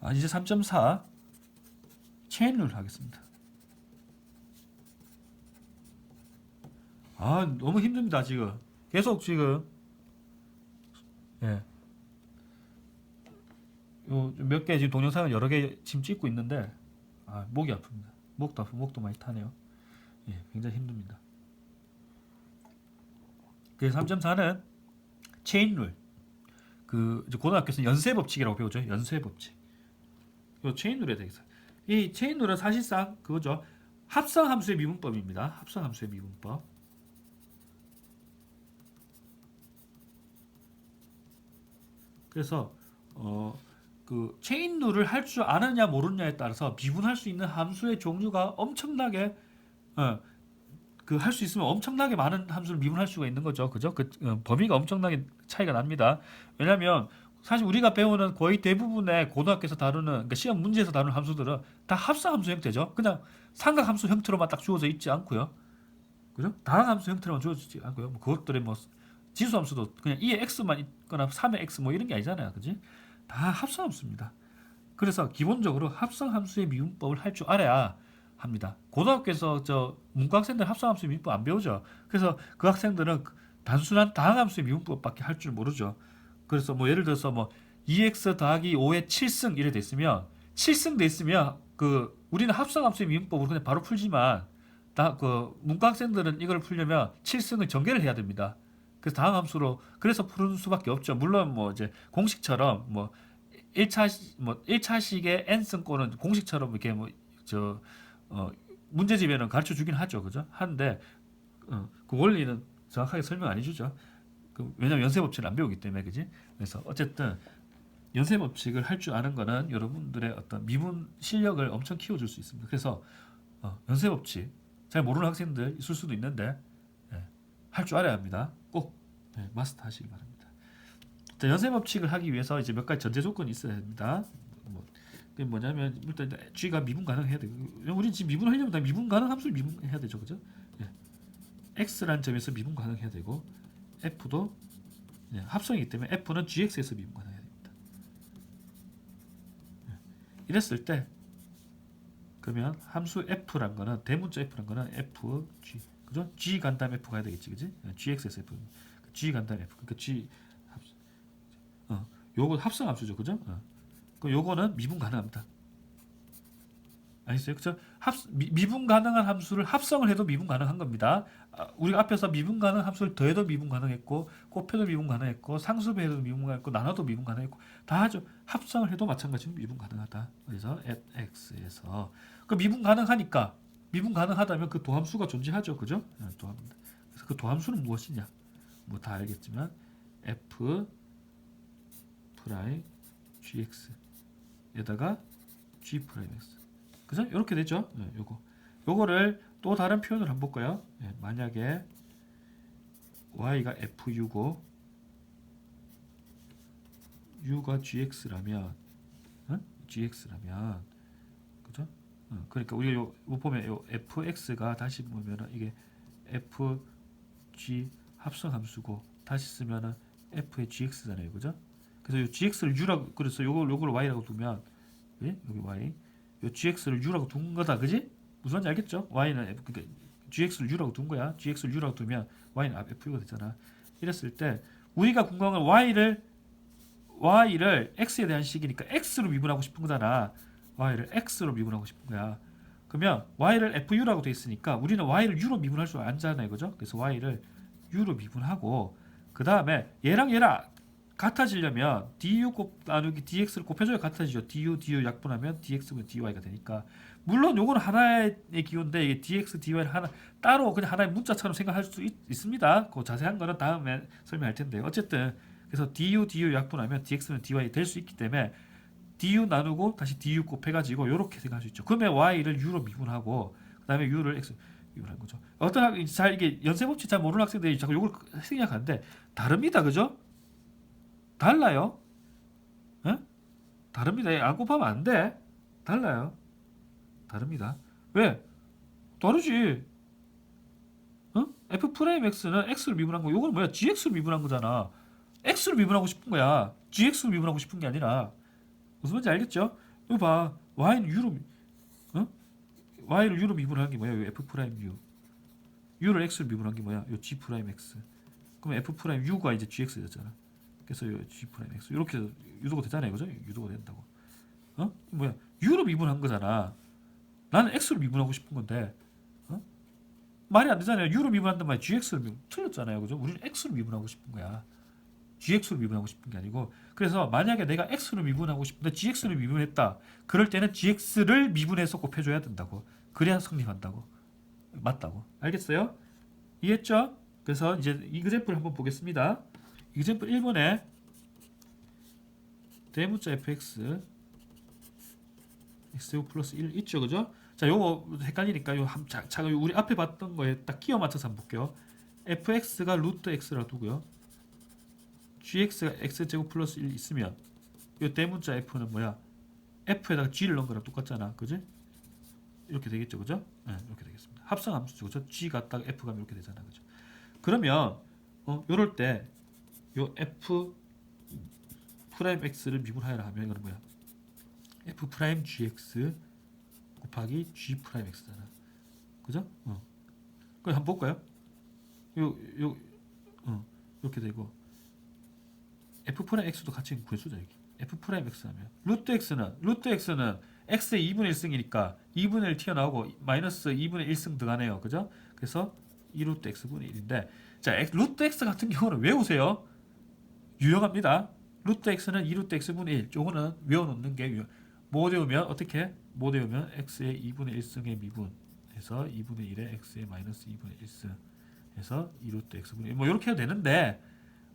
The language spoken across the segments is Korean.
아, 이제 3.4 체인 룰 하겠습니다. 아 너무 힘듭니다 지금 계속 지금 예. 요몇 개 지금 동영상을 여러 개 지금 찍고 있는데 아 목이 아픕니다. 목도 아프고 목도 많이 타네요. 예, 굉장히 힘듭니다. 그 3.4는 체인 룰. 그 고등학교에서 연쇄 법칙이라고 배우죠. 연쇄 법칙. 요 체인 룰에 대해서. 이 체인 룰은 사실상 그거죠. 합성 함수의 미분법입니다. 합성 함수의 미분법. 그래서 어 그 체인 룰을 할 줄 아느냐 모르느냐에 따라서 미분할 수 있는 함수의 종류가 엄청나게 어, 그할 수 있으면 엄청나게 많은 함수를 미분할 수가 있는 거죠. 그죠? 그 어, 범위가 엄청나게 차이가 납니다. 왜냐하면 사실 우리가 배우는 거의 대부분의 고등학교에서 다루는 그러니까 시험 문제에서 다루는 함수들은 다 합성 함수 형태죠. 그냥 삼각 함수 형태로만 딱 주어져 있지 않고요. 그죠? 다항 함수 형태로만 주어져 있지 않고요. 뭐 그것들이 뭐 지수 함수도 그냥 2의 x만 있거나 3의 x 뭐 이런 게 아니잖아요. 그지? 다 합성 함수입니다. 그래서 기본적으로 합성 함수의 미분법을 할 줄 알아야 합니다. 고등학교에서 저 문과 학생들 합성 함수의 미분법 안 배우죠. 그래서 그 학생들은 단순한 다항 함수의 미분법밖에 할 줄 모르죠. 그래서 뭐 예를 들어서 뭐 2x 더하기 5의 7승 이래 됐으면 7승 됐으면 그 우리는 합성 함수의 미분법으로 그냥 바로 풀지만 다 그 문과 학생들은 이걸 풀려면 7승을 전개를 해야 됩니다. 그래서 다항 함수로 그래서 푸는 수밖에 없죠. 물론 뭐 이제 공식처럼 뭐 1차 시- 뭐 1차식의 n승 꼴은 공식처럼 이렇게 뭐 저 어, 문제집에는 가르쳐 주긴 하죠. 그죠? 하는데 어, 그 원리는 정확하게 설명 안 해주죠. 그, 왜냐면 연쇄 법칙을 안 배우기 때문에 그지? 그래서 어쨌든 연쇄 법칙을 할 줄 아는 거는 여러분들의 어떤 미분 실력을 엄청 키워줄 수 있습니다. 그래서 어, 연쇄 법칙 잘 모르는 학생들 있을 수도 있는데 예, 할줄 알아야 합니다. 꼭 예, 마스터 하시기 바랍니다. 자, 연쇄 법칙을 하기 위해서 이제 몇 가지 전제 조건이 있어야 됩니다. 뭐, 그게 뭐냐면 일단 G가 미분 가능해야 되고 우리 지금 미분하려면 다 미분 가능 함수를 미분해야 되죠, 그죠? 예. X라는 점에서 미분 가능해야 되고 F도 예, 합성이기 때문에 F는 GX에서 미분 가능해야 됩니다. 예. 이랬을 때 그러면 함수 F란 거는 대문자 F란 거는 F G 그죠? G 간 다음에 F 가야 되겠지, 그지? 예, GX에서 F G 간 다음에 F 그러니까 G 합 어 요거 합성 함수죠, 그죠? 어. 그 요거는 미분 가능합니다. 아시죠? 그죠? 합 미, 미분 가능한 함수를 합성을 해도 미분 가능한 겁니다. 아, 우리가 앞에서 미분 가능 함수를 더해도 미분 가능했고 곱해도 미분 가능했고 상수배해도 미분 가능했고 나눠도 미분 가능했고 다 하죠. 합성을 해도 마찬가지로 미분 가능하다. 그래서 at x에서 그 미분 가능하니까 미분 가능하다면 그 도함수가 존재하죠. 그죠? 네, 도함. 그래서 그 도함수는 무엇이냐? 뭐 다 알겠지만 f 프라임 gx에다가 g 프라임 x 그죠? 이렇게 되죠. 네, 요거 요거를 또 다른 표현을 한번 볼까요? 네, 만약에 y가 fu고 u가 gx라면 응? gx라면 그죠? 어, 그러니까 우리가 요, 요 보면 요 fx가 다시 보면은 이게 fg 합성 함수고 다시 쓰면은 f의 gx잖아요, 그죠? 그래서 요 gx를 u라고 그래서 요걸 요걸 y라고 두면 예? 여기 y 요 gx를 u라고 둔 거다, 그지? 무슨 말인지 알겠죠? y는 f, 그러니까 gx를 u라고 둔 거야. gx를 u라고 두면 y는 f가 되잖아. 이랬을 때 우리가 궁금한 건 y를 y를 x에 대한 식이니까 x로 미분하고 싶은 거잖아. y를 x로 미분하고 싶은 거야. 그러면 y를 fu라고 돼 있으니까 우리는 y를 u로 미분할 수 없잖아요, 그죠? 그래서 y를 u로 미분하고 그 다음에 얘랑 얘랑 같아지려면 du 곱 나누기 dx를 곱해줘야 같아지죠. du du 약분하면 dx분 dy가 되니까 물론 요거는 하나의 기호인데 이게 dx dy를 하나 따로 그냥 하나의 문자처럼 생각할 수 있, 있습니다. 그 자세한 거는 다음에 설명할 텐데 어쨌든 그래서 du du 약분하면 dx는 dy 될 수 있기 때문에 du 나누고 다시 du 곱해가지고 요렇게 생각할 수 있죠. 그러면 y를 u로 미분하고 그다음에 u를 x 미분한 거죠. 어떤 학, 잘 이게 연세법칙 잘 모르는 학생들이 자꾸 요걸 생각하는데 다릅니다, 그죠? 달라요. 예? 다릅니다. 안 곱하면 안 돼. 달라요. 다릅니다. 왜? 다르지. 어? f 프라임 x는 x로 미분한 거. 요건 뭐야? gx로 미분한 거잖아. x로 미분하고 싶은 거야. gx로 미분하고 싶은 게 아니라 무슨 말인지 알겠죠? 이거 봐. y는 u로 어? y를 u로 미분한 게 뭐야? 요 f 프라임 u. u를 x로 미분한 게 뭐야? 요 g 프라임 x. 그럼 f 프라임 u가 이제 gx 였잖아. 그래서 요 g 프라임 x 이렇게 유도가 되잖아요, 그죠? 유도가 된다고. 어? 뭐야? u로 미분한 거잖아. 나는 x로 미분하고 싶은 건데, 어? 말이 안 되잖아요. u로 미분한단 말이 gx로 미분 틀렸잖아요, 그죠? 우리는 x로 미분하고 싶은 거야. gx로 미분하고 싶은 게 아니고 그래서 만약에 내가 x로 미분하고 싶은데 gx로 미분했다. 그럴 때는 gx를 미분해서 곱해줘야 된다고. 그래야 성립한다고. 맞다고. 알겠어요? 이해했죠? 그래서 이제 이그젠플 한번 보겠습니다. 이그젠플 1번에 대문자 fx x제곱 플러스 1 있죠, 그죠? 자, 요거 헷갈리니까 요 한, 자, 자, 우리 앞에 봤던 거에 딱 끼워 맞춰서 한번 볼게요. fx가 루트 x라 두고요. gx가 x제곱 플러스 1 있으면 이 대문자 f는 뭐야? f에다가 g를 넣은 거랑 똑같잖아. 그지? 이렇게 되겠죠. 그죠? 네, 이렇게 되겠습니다. 합성 함수죠. 그죠? g 갖다가 f 가면 이렇게 되잖아. 그죠? 그러면 어, 요럴 때 요 f 프라임 x를 미분하여라 하면 이거는 뭐야? f 프라임 gx 곱하기 g 프라임 x잖아. 그죠? 어. 그럼 한번 볼까요? 요, 요, 어, 이렇게 되고 f 프라임 x도 같이 구해주자 여기 f 프라임 x 하면 루트 x는 루트 x는 x의 2분의 1승이니까 2분의 1 튀어나오고 마이너스 2분의 1승 들어가네요 그죠 그래서 2루트 x분의 1인데 자 루트 x 같은 경우는 외우세요 유용합니다 루트 x는 2루트 x분의 1 요거는 외워놓는 게 유용 못 외우면 어떻게 못 외우면 x의 2분의 1승의 미분 해서 2분의 1의 x의 마이너스 2분의 1승 해서 2루트 x분의 1 뭐 이렇게 해도 되는데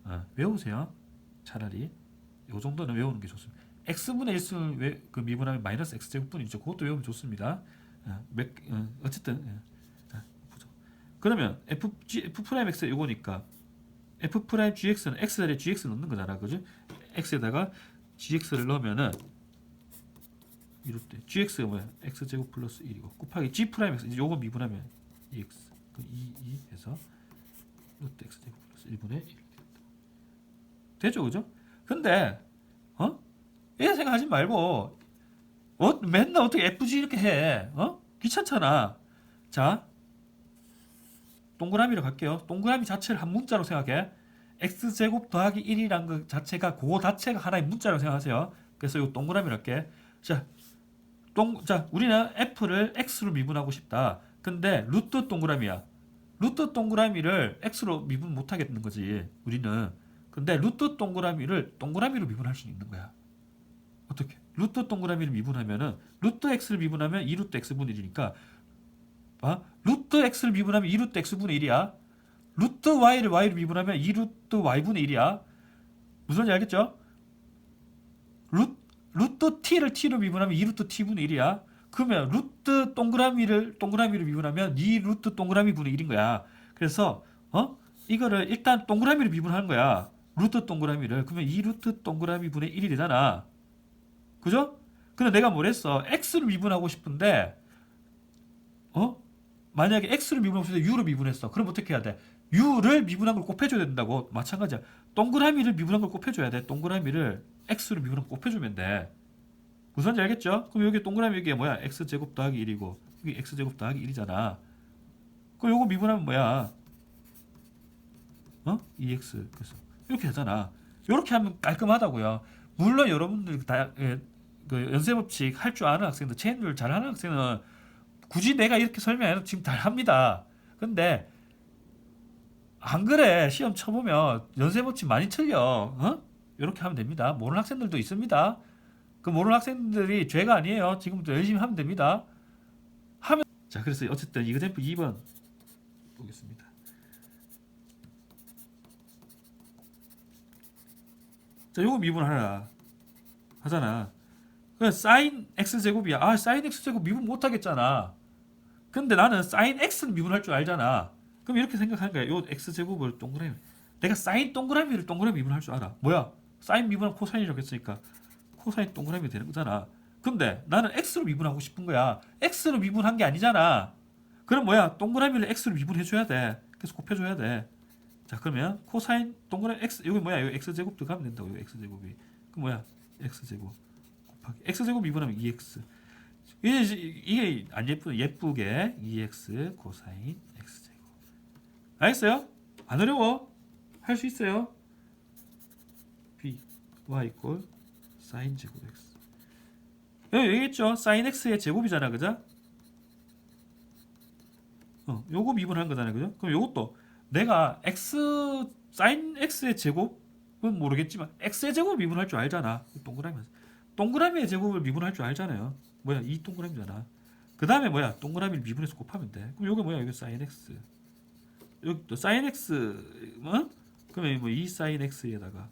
어, 외우세요 차라리 요 정도는 외우는 게 좋습니다. x분의 1승을 왜, 그 미분하면 마이너스 x제곱분이죠. 그것도 외우면 좋습니다. 어, 몇, 어, 어쨌든 예. 자. 그러면 f g f 프라임 x 요거니까 f 프라임 gx는 x 자리에 gx 넣는 거잖아, 그죠? x에다가 gx를 넣으면은 이럴 때 gx가 뭐야? x 제곱 플러스 1이고 곱하기 g 프라임 x 이제 요거 미분하면 2x 그 2, 2 해서 루트 x 제곱 플러스 1분의 1 되죠, 그죠? 근데 어? 이런 생각하지 말고 어 맨날 어떻게 FG 이렇게 해? 어? 귀찮잖아. 자, 동그라미로 갈게요. 동그라미 자체를 한 문자로 생각해. x 제곱 더하기 1이란 그 자체가 그거 자체가 하나의 문자라고 생각하세요. 그래서 이 동그라미로 할게. 자, 동, 자, 우리는 f를 x로 미분하고 싶다. 근데 루트 동그라미야. 루트 동그라미를 x로 미분 못 하겠는 거지. 우리는. 근데 루트 동그라미를 동그라미로 미분할 수 있는 거야. 어떻게? 루트 동그라미를 미분하면은 루트 x를 미분하면 2루트 x분의 1이니까 봐. 루트 x를 미분하면 2루트 x분의 1이야. 루트 y를 y를 미분하면 2루트 y분의 1이야. 무슨 말인지 알겠죠? 루, 루트 t를 t로 미분하면 2루트 t분의 1이야. 그러면 루트 동그라미를 동그라미로 미분하면 2루트 동그라미 분의 1인 거야. 그래서 어? 이거를 일단 동그라미로 미분하는 거야. 루트 동그라미를 그러면 2루트 동그라미 분의 1이 되잖아. 그죠? 근데 내가 뭘 했어? x를 미분하고 싶은데 어? 만약에 x를 미분하고 싶은데 u를 미분했어. 그럼 어떻게 해야 돼? u를 미분한 걸 곱해줘야 된다고. 마찬가지야. 동그라미를 미분한 걸 곱해줘야 돼. 동그라미를 x로 미분한 걸 곱해주면 돼. 무슨 말인지 알겠죠? 그럼 여기 동그라미 이게 뭐야? x제곱 더하기 1이고 여기 x제곱 더하기 1이잖아. 그럼 요거 미분하면 뭐야? 어? 2x 그래서 이렇게 되잖아. 이렇게 하면 깔끔하다고요. 물론 여러분들 다 예, 그 연쇄 법칙 할 줄 아는 학생들, 체인을 잘하는 학생은 굳이 내가 이렇게 설명해도 지금 잘 합니다. 근데 안 그래 시험 쳐보면 연쇄법칙 많이 틀려. 어? 이렇게 하면 됩니다. 모르는 학생들도 있습니다. 그 모르는 학생들이 죄가 아니에요. 지금부터 열심히 하면 됩니다. 하면 자 그래서 어쨌든 이그젠플 2번 보겠습니다. 자, 요거 미분하라. 하잖아. 그 사인 x 제곱이야. 아, 사인 x 제곱 미분 못 하겠잖아. 근데 나는 사인 x는 미분할 줄 알잖아. 그럼 이렇게 생각하는 거야. 요 x 제곱을 동그라미. 내가 사인 동그라미를 동그라미 미분할 줄 알아. 뭐야? 사인 미분하면 코사인이라고 했으니까 코사인 동그라미 되는 거잖아. 근데 나는 x로 미분하고 싶은 거야. x로 미분한 게 아니잖아. 그럼 뭐야? 동그라미를 x로 미분해 줘야 돼. 그래서 곱해 줘야 돼. 자 그러면 코사인 동그라미 x 여기 뭐야? 여기 x 제곱 들어가면 된다고. 여기 x 제곱이. 그 뭐야? x 제곱 곱하기 x 제곱 미분하면 2x. 이게 이게 안 예쁘 예쁘게 2x 코사인 x 제곱. 알겠어요? 안 어려워. 할 수 있어요. b y 이꼴 사인 제곱 x. 여기 얘기했죠. 사인 x의 제곱이잖아, 그죠? 어, 요거 미분한 거잖아요, 그죠? 그럼 요것도 내가 x 사인 x의 제곱은 모르겠지만 x의 제곱 미분할 줄 알잖아. 동그라미 동그라미의 제곱을 미분할 줄 알잖아요. 뭐야 이 동그라미잖아. 그 다음에 뭐야 동그라미를 미분해서 곱하면 돼. 그럼 요게 뭐야 이거 사인 x. 여기 또 사인 x 어? 그러면 뭐이 사인 x에다가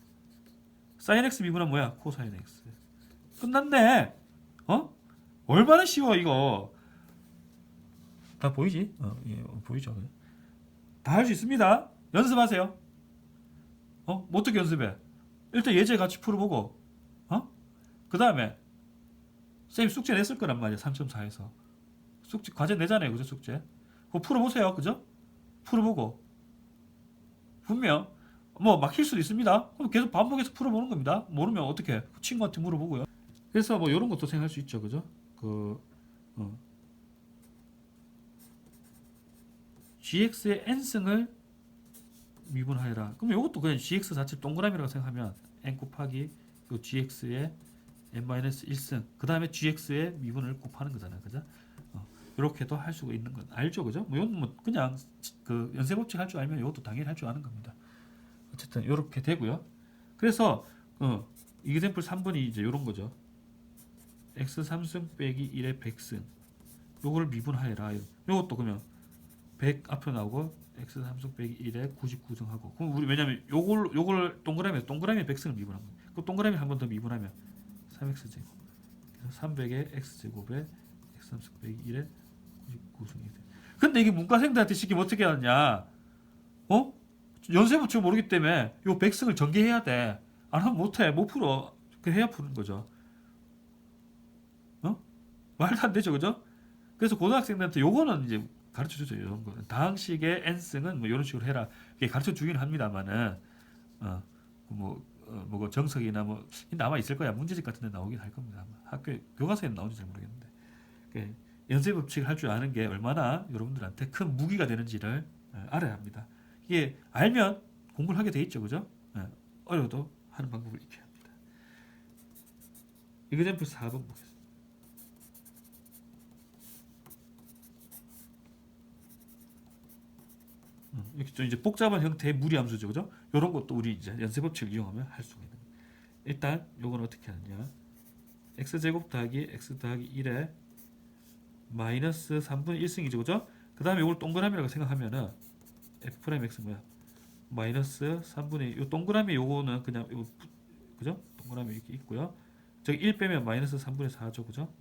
사인 x 미분하면 뭐야 코사인 x. 끝났네. 어? 얼마나 쉬워 이거. 다 보이지? 어, 예, 어, 보이죠? 다 할 수 있습니다. 연습하세요. 어? 뭐 어떻게 연습해? 일단 예제 같이 풀어보고, 어? 그 다음에 쌤 숙제 냈을 거란 말이야. 3.4에서 숙제 과제 내잖아요, 그죠? 숙제. 그거 풀어보세요, 그죠? 풀어보고 분명 뭐 막힐 수도 있습니다. 그럼 계속 반복해서 풀어보는 겁니다. 모르면 어떻게 친구한테 물어보고요. 그래서 뭐 이런 것도 생각할 수 있죠, 그죠? 그 어. gx의 n승을 미분하여라. 그럼 이것도 그냥 gx 자체 동그라미라고 생각하면 n 곱하기 그 gx의 n-1승 그 다음에 gx의 미분을 곱하는 거잖아요, 그죠? 어, 이렇게도 할 수가 있는 건 알죠, 그죠? 뭐 이건 뭐 그냥 그 연쇄 법칙 할 줄 알면 이것도 당연히 할 줄 아는 겁니다. 어쨌든 이렇게 되고요. 그래서 어, 이그샘플 3번이 이제 이런 거죠. x 3승 빼기 1의 100승 요걸 미분하여라. 요것도 그러면 100 앞에 나오고 x 3승 빼기 1에 99승 하고 그럼 우리 왜냐면 요걸 요걸 동그라미 동그라미 100승을 미분한 거예요. 그 동그라미 한 번 더 미분하면 3x 제곱 그래서 300의 x 제곱에 x 3승 빼기 1에 99승이 돼. 근데 이게 문과생들한테 시키면 어떻게 하냐? 어? 붙여 모르기 때문에 요 100승을 전개해야 돼. 안 하면 못 해. 못 풀어. 그 해야 푸는 거죠. 어? 말도 안 되죠. 그죠? 그래서 고등학생들한테 요거는 이제 가르쳐 주죠. 이런 거. 다항식의 n승은 뭐 이런 식으로 해라. 이게 가르쳐 주긴 합니다만은 어, 뭐 어, 뭐 정석이나 뭐 남아 있을 거야. 문제집 같은 데 나오긴 할 겁니다. 학교 교과서에 나오는지 잘 모르겠는데. 그 연세 법칙을 할 줄 아는 게 얼마나 여러분들한테 큰 무기가 되는지를 어, 알아야 합니다. 이게 알면 공부를 하게 돼 있죠. 그죠? 예, 어려도 하는 방법을 익혀야 합니다. 이그젠플 4번 보겠습니다. 이렇게 좀 이제 복잡한 형태의 무리함수죠. 그죠? 이런 것도 우리 이제 연쇄 법칙을 이용하면 할 수가 있는. 일단 요건 어떻게 하느냐? x제곱 더하기 x 더하기 1에 마이너스 3분의 1승이죠. 그죠? 그 다음에 이걸 동그라미라고 생각하면은 f 프라임 x 뭐야? 마이너스 3분의 요 동그라미 요거는 그냥 요 그죠? 동그라미 이렇게 있고요. 저기 1 빼면 마이너스 3분의 4죠. 그죠?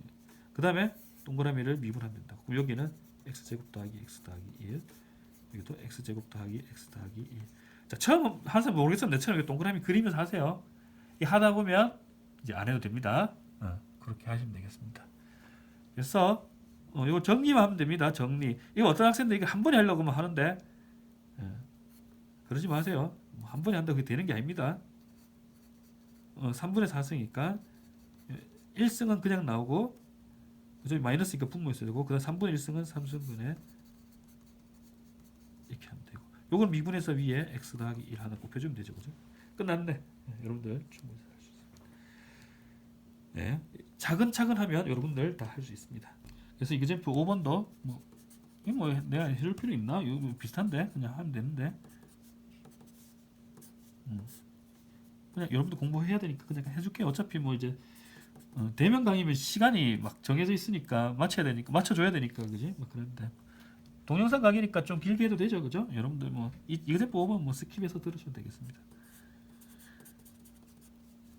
그 다음에 동그라미를 미분하면 된다. 그럼 여기는 x 제곱 더하기 x 더하기 1 여기도 x 제곱 더하기 x 더하기 1. 자 처음 항상 모르겠으면 내처럼 동그라미 그리면서 하세요. 이 하다 보면 이제 안 해도 됩니다. 어, 그렇게 하시면 되겠습니다. 그래서 어, 이거 정리만 하면 됩니다. 정리. 이거 어떤 학생들 이거 한 번에 하려고만 하는데 예, 그러지 마세요. 뭐 한 번에 한다고 되는 게 아닙니다. 어, 3분의 4승이니까 1승은 그냥 나오고 저기 마이너스니까 분모했어야 되고 그다음 3분의 1승은 3승분의 이렇게 하면 되고 요걸 미분해서 위에 x 더하기 1 하나 곱해주면 되죠. 그죠? 끝났네. 네, 여러분들 충분히 할 수 있습니다. 네, 차근차근 하면 여러분들 다 할 수 있습니다. 그래서 이그젠플 5번도 뭐, 이뭐 내가 해줄 필요 있나? 이거 뭐 비슷한데 그냥 하면 되는데. 음. 그냥 여러분들 공부해야 되니까 그냥 해줄게. 어차피 뭐 이제 어, 대면 강의면 시간이 막 정해져 있으니까 맞춰야 되니까 맞춰줘야 되니까 그지? 막 그런데 동영상 강의니까 좀 길게 해도 되죠, 그죠? 여러분들 뭐 이, 이그젠플 5번 뭐 스킵해서 들으셔도 되겠습니다.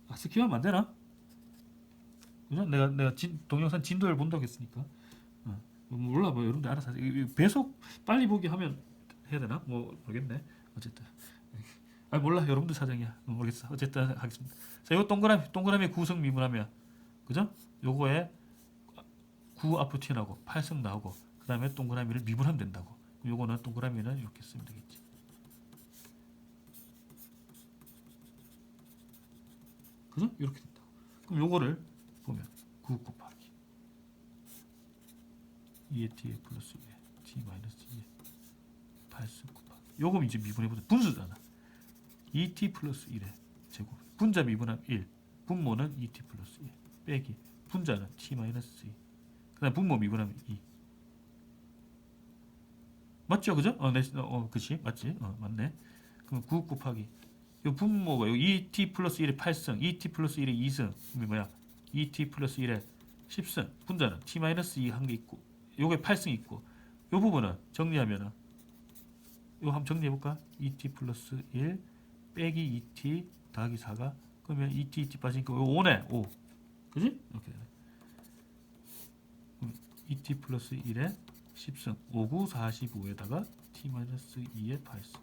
아 스킵하면 안 되나? 그죠? 내가 내가 진, 동영상 진도를 본다고 했으니까. 어, 뭐 몰라 뭐 여러분들 알아서 하세요. 배속 빨리 보기 하면 해야 되나? 뭐 모르겠네. 어쨌든. 아 몰라 여러분들 사정이야. 모르겠어. 어쨌든 하겠습니다. 자, 이거 동그라미 동그라미 구성 미분하면 그죠? 요거에 9 앞으로 튀어나오고 8승 나오고 그 다음에 동그라미를 미분하면 된다고. 요거는 동그라미는 이렇게 쓰면 되겠지. 그죠? 이렇게 된다. 그럼 요거를 보면 9 곱하기 2의 t에 플러스 1에 t 마이너스 2에 8승 곱하기. 요거 이제 미분해보자. 분수잖아. 2t 플러스 1의 제곱. 분자 미분하면 1 분모는 2t 플러스 1 빼기. 분자는 t 마이너스 2 그 다음 분모 미분하면 2 맞죠? 그죠? 어, 네, 어, 어 그치 맞지? 어 맞네. 그럼 9 곱하기. 요 분모가 요 2t 플러스 1의 8승 2t 플러스 1의 2승. 이게 뭐야? 2t 플러스 1의 10승. 분자는 t 마이너스 2 한 개 있고 요게 8승 있고 요 부분은 정리하면은 요 한번 정리해 볼까? 2t 플러스 1 빼기 2t 더하기 4가. 그러면 2t 2t 빠지니까 요 5네 5 그지? 이렇게 되네 그럼 2t 플러스 1에 10승 5, 9, 45에다가 t 마이너스 2의 8승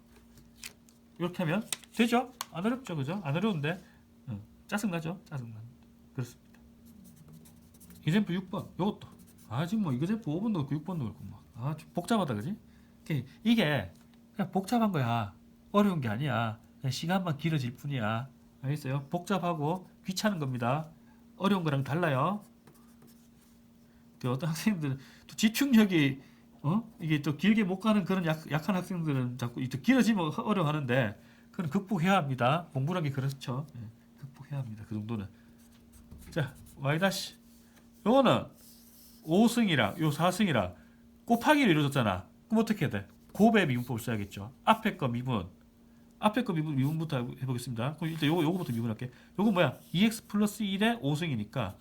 이렇게 하면 되죠? 안 어렵죠, 그죠? 안 어려운데 어, 짜증 나죠? 짜증 나. 그렇습니다. 이젠프 6번 요것도 아 지금 뭐 이거젠프 5번 넣고 6번 넣고 막아 복잡하다, 그지? 이게- 이게 그냥 복잡한 거야. 어려운 게 아니야. 시간만 길어질 뿐이야. 알겠어요? 복잡하고 귀찮은 겁니다. 어려운 거랑 달라요. 그 어떤 학생들은 또 집중력이 어 이게 또 길게 못 가는 그런 약, 약한 학생들은 자꾸 또 길어지면 어려워하는데 그건 극복해야 합니다. 공부란 게 그렇죠. 예, 극복해야 합니다. 그 정도는. 자, y 다시. 요거는 5승이랑 요 4승이랑 곱하기를 이루어졌잖아. 그럼 어떻게 해야 돼? 곱의 미분법을 써야겠죠. 앞에 거 미분. 앞에 거 미분 미분부터 해보겠습니다. 그럼 일단 요거 요거부터 미분할게. 요거 뭐야? 2x 플러스 1의 5승이니까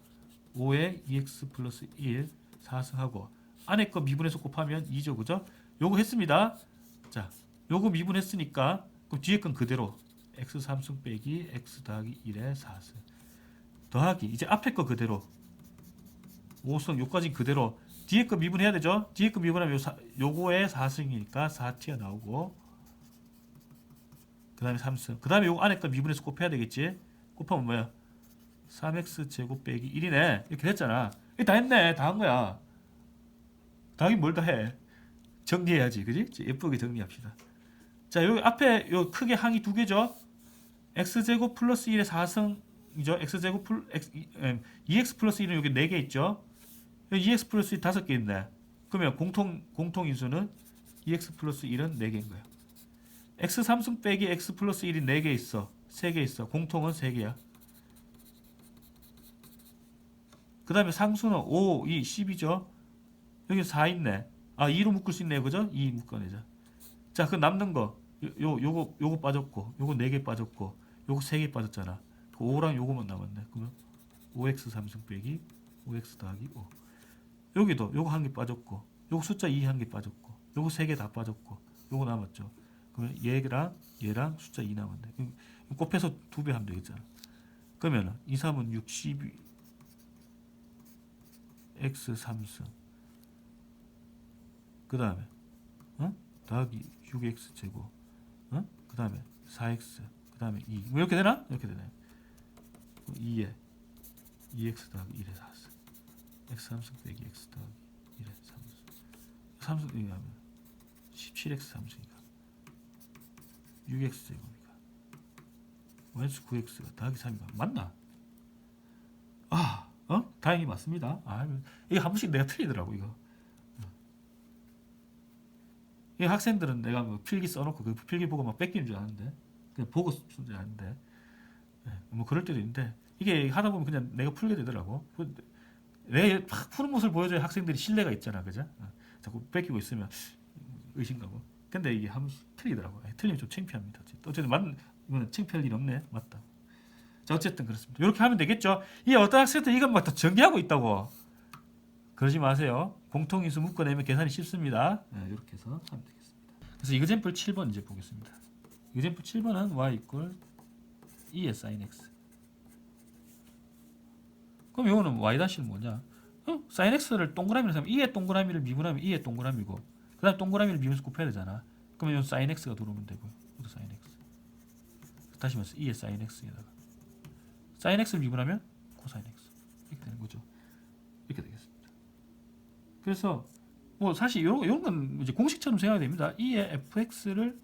5에 2x 플러스 1 4승하고 안에 거 미분해서 곱하면 2죠, 그죠? 요거 했습니다. 자, 요거 미분했으니까 그럼 뒤에 건 그대로 x 3승 빼기 x 더하기 1에 4승 더하기 이제 앞에 거 그대로 5승 요까지 그대로 뒤에 거 미분해야 되죠? 뒤에 거 미분하면 요거에 4승이니까 4t가 나오고 그 다음에 3승 그 다음에 요거 안에 거 미분해서 곱해야 되겠지? 곱하면 뭐야? 3x 제곱 빼기 1이네 이렇게 됐잖아 이거 다 했네 다 한 거야 당연히 뭘 다 해? 정리해야지 그지? 예쁘게 정리합시다. 자 여기 앞에 요 크게 항이 두 개죠? x 제곱 플러스 1의 4승이죠? x 제곱 플 x 2x 플러스 1은 여기 4개 있죠? 2x 플러스 1 5개 있네. 그러면 공통 공통 인수는 2x 플러스 1은 4개인 거야. x 3승 빼기 x 플러스 1이 4개 있어. 3개 있어. 공통은 3개야. 그 다음에 상수는 5, 2, 10이죠. 여기 4 있네. 아, 2로 묶을 수 있네요. 그죠? 2 묶어내자. 자, 그 남는 거. 요, 요, 요거, 요거 빠졌고, 요거 4개 빠졌고, 요거 3개 빠졌잖아. 그 5랑 요거만 남았네. 그러면 5x 3승 빼기 5x 더하기 5. 여기도 요거 한 개 빠졌고, 요거 숫자 2 한 개 빠졌고, 요거 3개 다 빠졌고, 요거 남았죠. 그러면 얘랑 얘랑 숫자 2 남았네. 곱해서 2배 하면 되겠잖아. 그러면 2, 3은 6, 12, x 3승 그 다음에 어? 더하기 6x 제곱 어? 그 다음에 4x 그 다음에 2 뭐 이렇게 되나? 이렇게 되네 2에 2x 더하기 1에 4승 x 3승 빼기 x 더하기 1에 3승 3승 이거 하면 17x 3승이가 6x 제곱이가 마이너스 9x가 더하기 3이가 맞나? 아 어? 다행히 맞습니다. 아, 이거 한 번씩 내가 틀리더라고 이거. 어. 이 학생들은 내가 뭐 필기 써놓고 그 필기 보고 막 뺏기는 줄 아는데 그냥 보고 쓰는 줄 아는데 예, 뭐 그럴 때도 있는데 이게 하다 보면 그냥 내가 풀게 되더라고. 그 내가 팍 푸는 모습을 보여줘야 학생들이 신뢰가 있잖아, 그죠? 어, 자꾸 뺏기고 있으면 의심가고. 근데 이게 한 번씩 틀리더라고. 예, 틀리면 좀 창피합니다. 어쨌든 맞 이거는 창피할 일 없네, 맞다. 자 어쨌든 그렇습니다. 이렇게 하면 되겠죠. 이 어떤 학생들 이건 막다 전개하고 있다고. 그러지 마세요. 공통인수 묶어내면 계산이 쉽습니다. 네, 이렇게 해서 하면 되겠습니다. 그래서 이그젠플 7번 이제 보겠습니다. 이그젠플 7번은 y 이퀄 2의 sin x. 그럼 이거는 y 다시는 뭐냐? 어? sin x를 동그라미로 하면 2의 동그라미를 미분하면 2의 동그라미고 그다음 동그라미를 미분해서 곱해야 되잖아. 그러면 이건 sin x가 들어오면 되고요. 이것도 sin x. 다시 말해서 2의 sin x에다가 sin x를 미분하면 코사인 x 이렇게 되는 거죠. 그래서 뭐 사실 이런 이런 건 이제 공식처럼 생각이 됩니다. 2의 fx를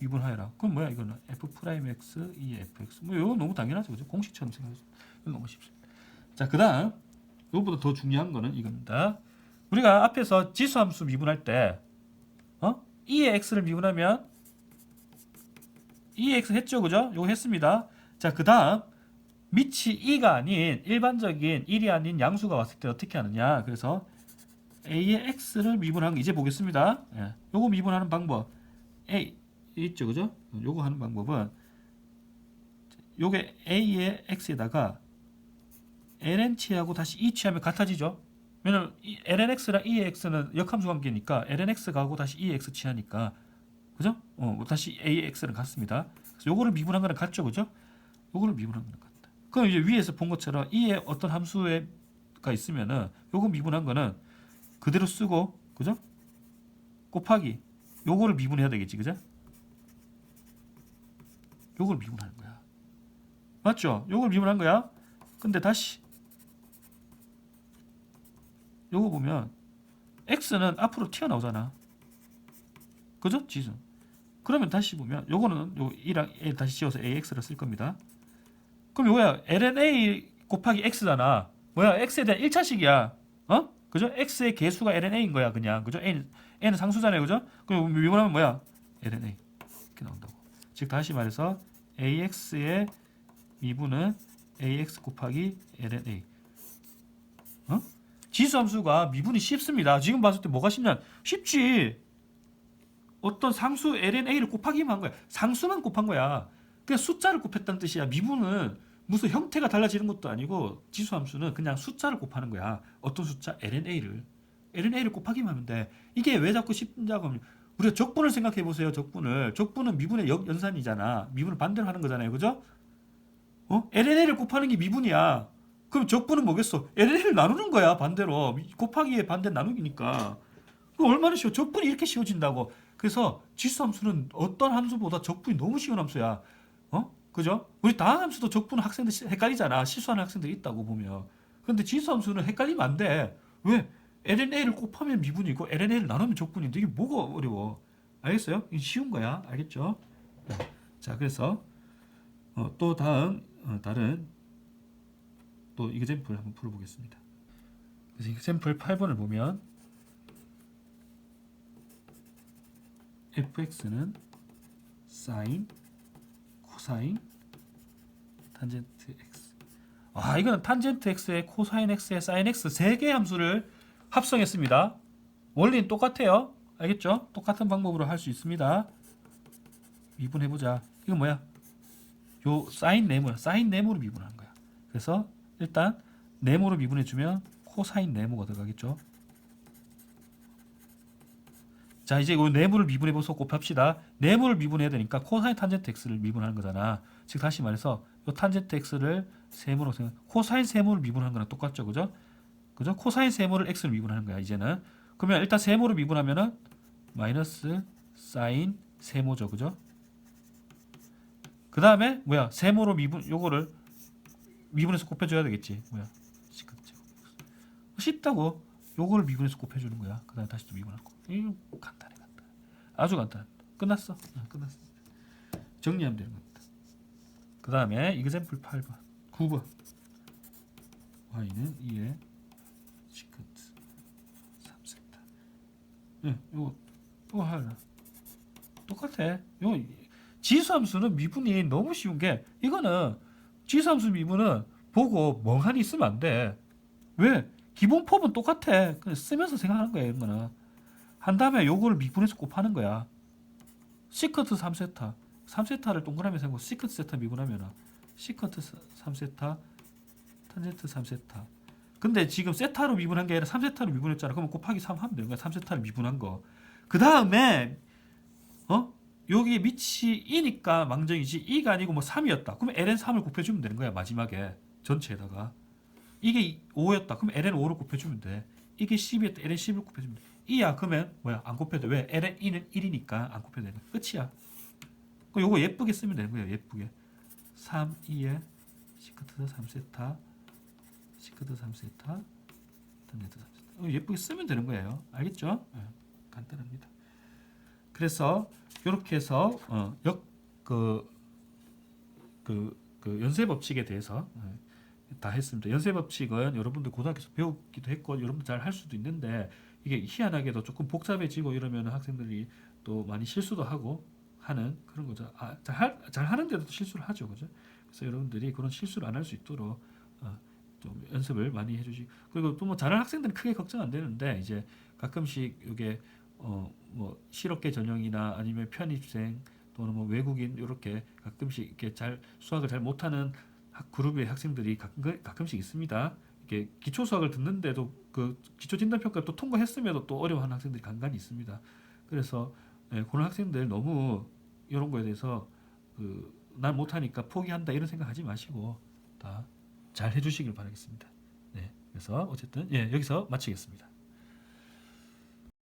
미분하여라. 그럼 뭐야 이거는 f 프라임 x 2의 fx. 뭐 이거 너무 당연하죠, 그죠? 공식처럼 생각해서 이건 너무 쉽습니다. 자, 그다음 이것보다 더 중요한 거는 이겁니다. 우리가 앞에서 지수 함수 미분할 때 어? 2의 x를 미분하면 2의 x 했죠. 그죠? 요거 했습니다. 자, 그다음 밑이 2가 아닌 일반적인 1이 아닌 양수가 왔을 때 어떻게 하느냐? 그래서 a의 x를 미분하는 거 이제 보겠습니다. 예. 요거 미분하는 방법. a 있죠. 그죠? 요거 하는 방법은 요게 a의 x에다가 ln 치하고 다시 e 치하면 같아지죠. 왜냐면 이 ln x랑 e x는 역함수 관계니까 ln x 가고 다시 e x 치하니까 그죠? 어, 뭐 다시 a x는 같습니다. 그래서 요거를 미분한 거랑 같죠, 그죠? 요거를 미분한 거랑 같다. 그럼 이제 위에서 본 것처럼 e의 어떤 함수가 있으면은 요거 미분한 거는 그대로 쓰고 그죠? 곱하기 요거를 미분해야 되겠지, 그죠? 요걸 미분하는 거야. 맞죠? 요걸 미분한 거야. 근데 다시 요거 보면 x는 앞으로 튀어나오잖아. 그죠? 지수. 그러면 다시 보면 요거는 요 2랑 a 다시 지워서 ax를 쓸 겁니다. 그럼 요거야 lna 곱하기 x잖아. 뭐야 x에 대한 1차식이야. 어? 그죠? x의 개수가 lna인 거야 그냥. 그죠? n, n은 상수잖아요. 그죠? 그럼 미분하면 뭐야? lna 이렇게 나온다고. 즉 다시 말해서 ax의 미분은 ax 곱하기 lna. 어? 지수 함수가 미분이 쉽습니다. 지금 봤을 때 뭐가 쉽냐? 쉽지. 어떤 상수 lna를 곱하기만 한 거야. 상수만 곱한 거야. 그냥 숫자를 곱했다는 뜻이야. 미분은 무슨 형태가 달라지는 것도 아니고 지수 함수는 그냥 숫자를 곱하는 거야. 어떤 숫자? lna를. lna를 곱하기만 하면 돼. 이게 왜 자꾸 쉽냐고 하면 우리가 적분을 생각해 보세요. 적분을. 적분은 미분의 역 연산이잖아. 미분을 반대로 하는 거잖아요. 그죠? 어? lna를 곱하는 게 미분이야. 그럼 적분은 뭐겠어? lna를 나누는 거야. 반대로. 곱하기의 반대 나누기니까. 그 얼마나 쉬워? 적분이 이렇게 쉬워진다고. 그래서 지수 함수는 어떤 함수보다 적분이 너무 쉬운 함수야. 어? 그죠? 우리 다음 함수도 적분 학생들 헷갈리잖아. 실수하는 학생들이 있다고 보면. 근데 지수 함수는 헷갈리면 안 돼. 왜? LNA를 곱하면 미분이고 LNA를 나누면 적분인데 이게 뭐가 어려워? 알겠어요? 이게 쉬운 거야. 알겠죠? 자, 그래서 어, 또 다음 어, 다른 또 이그젠플 한번 풀어보겠습니다. 그래서 이그젠플 8번을 보면 fx는 사인, 코사인, 탄젠트 x. 아, 이거는 탄젠트 x에 코사인 x에 사인 x 세 개의 함수를 합성했습니다. 원리는 똑같아요. 알겠죠? 똑같은 방법으로 할 수 있습니다. 미분해 보자. 이거 뭐야? 요 사인 네모, 사인 네모로 미분하는 거야. 그래서 일단 네모로 미분해 주면 코사인 네모가 들어가겠죠. 자 이제 이 네모를 미분해 보서 곱합시다. 네모를 미분해야 되니까 코사인 탄젠트 x를 미분하는 거잖아. 즉 다시 말해서 이 탄젠트 x를 세모로 생각. 코사인 세모를 미분하는 거랑 똑같죠, 그죠? 그죠? 코사인 세모를 x를 미분하는 거야 이제는. 그러면 일단 세모를 미분하면은 마이너스 사인 세모죠, 그죠? 그 다음에 뭐야 세모로 미분 요거를 미분해서 곱해줘야 되겠지. 뭐야. 쉽다고 요거를 미분해서 곱해주는 거야. 그 다음에 다시 또 미분하고. 이거 간단해 간단. 아주 간단. 끝났어. 어, 끝났어. 정리하면 되는 겁니다. 그 다음에 이그샘플 8번, 9번. y는 2의 시컨트 3세타. 예, 요거 또 하나. 똑같아. 요 지수함수는 미분이 너무 쉬운 게 이거는 지수함수 미분은 보고 멍하니 있으면 안 돼. 왜? 기본 폼은 똑같아. 그냥 쓰면서 생각하는 거야, 이런 거는. 한 다음에 요거를 미분해서 곱하는 거야. 시커트 3세타. 3세타를 동그라미 세고 시커트 세타 미분하면 시커트 3세타, 탄젠트 3세타. 근데 지금 세타로 미분한 게 아니라 3세타로 미분했잖아. 그러면 곱하기 3 하면 되는 거야. 3세타를 미분한 거. 그 다음에 어? 여기 밑이 2니까 망정이지 2가 아니고 뭐 3이었다. 그러면 ln 3을 곱해주면 되는 거야. 마지막에 전체에다가. 이게 5였다. 그럼 ln 5를 곱해주면 돼. 이게 10이었다. ln 10을 곱해주면 돼. 2야. 그러면 뭐야? 안 곱해도 돼. 왜? ln 2는 1이니까 안 곱해도 되는. 끝이야. 그 요거 예쁘게 쓰면 되는 거예요. 예쁘게. 3, 2에 시크트 3세타 시크트 3세타 던네트 3세타. 어, 예쁘게 쓰면 되는 거예요. 알겠죠? 예, 간단합니다. 그래서 이렇게 해서 어, 역그 그, 그 연쇄 법칙에 대해서 어, 다 했습니다. 연세 법칙은 여러분들 고등학교에서 배우기도 했고 여러분들 잘 할 수도 있는데 이게 희한하게도 조금 복잡해지고 이러면 학생들이 또 많이 실수도 하고 하는 그런 거죠. 아, 잘, 할- 잘 하는데도 실수를 하죠, 그죠? 그래서 여러분들이 그런 실수를 안 할 수 있도록 어, 좀 연습을 많이 해주시. 그리고 또 뭐 잘하는 학생들은 크게 걱정 안 되는데 이제 가끔씩 이게 어 뭐 실업계 전형이나 아니면 편입생 또는 뭐 외국인 이렇게 가끔씩 이렇게 잘 수학을 잘 못하는 학 그룹의 학생들이 가끔, 가끔 씩 있습니다. 이게 기초 수학을 듣는데도 그 기초 진단 평가 또 통과했음에도 또 어려워하는 학생들이 간간히 있습니다. 그래서 예, 그런 학생들 너무 이런 거에 대해서 그 난 못하니까 포기한다 이런 생각하지 마시고 다 잘 해주시길 바라겠습니다. 네, 그래서 어쨌든 예 여기서 마치겠습니다.